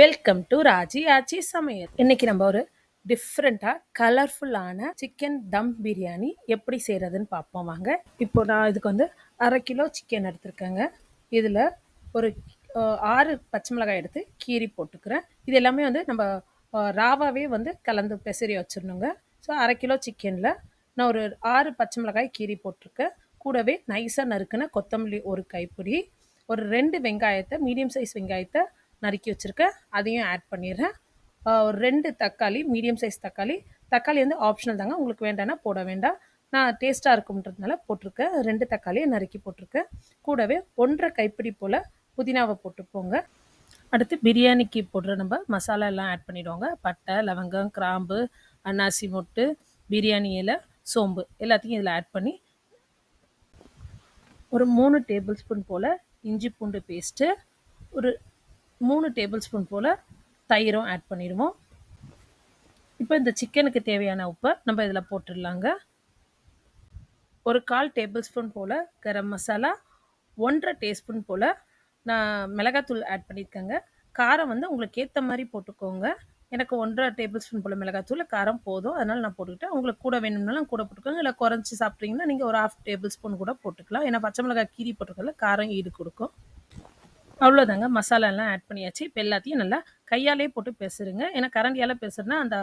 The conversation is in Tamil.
வெல்கம் டு ராஜி ஆச்சி சமையல் இன்னைக்கு நம்ம ஒரு டிஃப்ரெண்ட்டாக கலர்ஃபுல்லான சிக்கன் தம் பிரியாணி எப்படி செய்கிறதுன்னு பார்ப்போம் வாங்க. இப்போ நான் இதுக்கு வந்து அரை கிலோ சிக்கன் எடுத்திருக்கேங்க. இதில் ஒரு ஆறு பச்சை மிளகாய் எடுத்து கீரி போட்டுக்கிறேன். இது எல்லாமே வந்து நம்ம ராவாவே வந்து கலந்து பெசரி வச்சிடணுங்க. ஸோ அரை கிலோ சிக்கனில் நான் ஒரு ஆறு பச்சை மிளகாய் கீரி போட்டிருக்கேன். கூடவே நைஸாக நறுக்குன கொத்தமல்லி ஒரு கைப்பிடி ஒரு ரெண்டு வெங்காயத்தை மீடியம் சைஸ் வெங்காயத்தை நறுக்கி வச்சுருக்கேன். அதையும் ஆட் பண்ணிடுறேன். ஒரு ரெண்டு தக்காளி மீடியம் சைஸ் தக்காளி. தக்காளி வந்து ஆப்ஷனல் தாங்க. உங்களுக்கு வேண்டாம்னா போட வேண்டாம். நான் டேஸ்ட்டாக இருக்கும்ன்றதுனால போட்டிருக்கேன். ரெண்டு தக்காளியை நறுக்கி போட்டிருக்கேன். கூடவே ஒன்றரை கைப்பிடி போல் புதினாவை போட்டுப்போங்க அடுத்து பிரியாணிக்கு போடுற நம்ம மசாலா எல்லாம் ஆட் பண்ணிவிடுவாங்க பட்டை லவங்கம் கிராம்பு அன்னாசி மொட்டு பிரியாணி இலை சோம்பு எல்லாத்தையும் இதில் ஆட் பண்ணி ஒரு மூணு டேபிள் ஸ்பூன் போல் இஞ்சி பூண்டு பேஸ்ட்டு ஒரு மூணு டேபிள் ஸ்பூன் போல் தயிரும் ஆட் பண்ணிடுவோம். இப்போ இந்த சிக்கனுக்கு தேவையான உப்பை நம்ம இதில் போட்டுடலாங்க. ஒரு கால் டேபிள் ஸ்பூன் போல் கரம் மசாலா ஒன்றரை டேஸ்பூன் போல் நான் மிளகாத்தூள் ஆட் பண்ணியிருக்கேங்க. காரம் வந்து உங்களுக்கு ஏற்ற மாதிரி போட்டுக்கோங்க. எனக்கு ஒன்றரை டேபிள் ஸ்பூன் போல் மிளகாத்தூள் காரம் போதும். அதனால் நான் போட்டுக்கிட்டேன். உங்களுக்கு கூட வேணும்னாலும் கூட போட்டுக்கோங்க. இல்லை குறைஞ்சி சாப்பிட்றீங்கன்னா நீங்கள் ஒரு ஹாஃப் டேபிள் ஸ்பூன் கூட போட்டுக்கலாம். ஏன்னா பச்சை மிளகாய் கீரி போட்டுக்கல காரம் ஈடு கொடுக்கும். அவ்வளோதாங்க மசாலாலாம் ஆட் பண்ணியாச்சு. இப்போ எல்லாத்தையும் நல்லா கையாலே போட்டு பேசுருங்க ஏன்னா கரண்டியால் பேசுகிறேன்னா அந்த